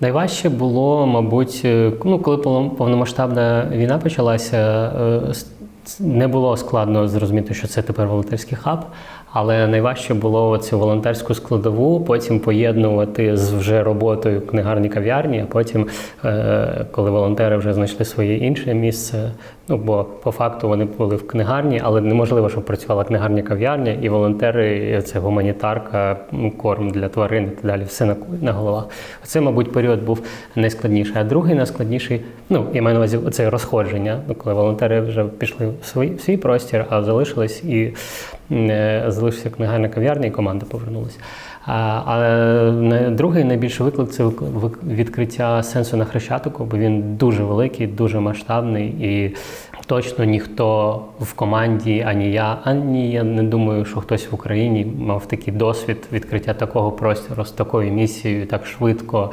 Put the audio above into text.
Найважче було, мабуть, е, ну, коли повно- повномасштабна війна почалася, е, с- не було складно зрозуміти, що це тепер волонтерський хаб. Але найважче було цю волонтерську складову, потім поєднувати з вже роботою книгарні кав'ярні, а потім, е, коли волонтери вже знайшли своє інше місце. Ну бо по факту вони були в книгарні, але неможливо, щоб працювала книгарня кав'ярня, і волонтери це гуманітарка, корм для тварин і так далі, все на, на головах. Це, мабуть, період був найскладніший. А другий найскладніший, ну я маю на увазі це розходження. Ну, коли волонтери вже пішли свій, свій простір, а залишились і е, залишився книгарня кав'ярня, і команда повернулася. Але другий найбільший виклик це відкриття сенсу на Хрещатику, бо він дуже великий, дуже масштабний і точно ніхто в команді, ані я, ані я не думаю, що хтось в Україні мав такий досвід відкриття такого простору з такою місією, так швидко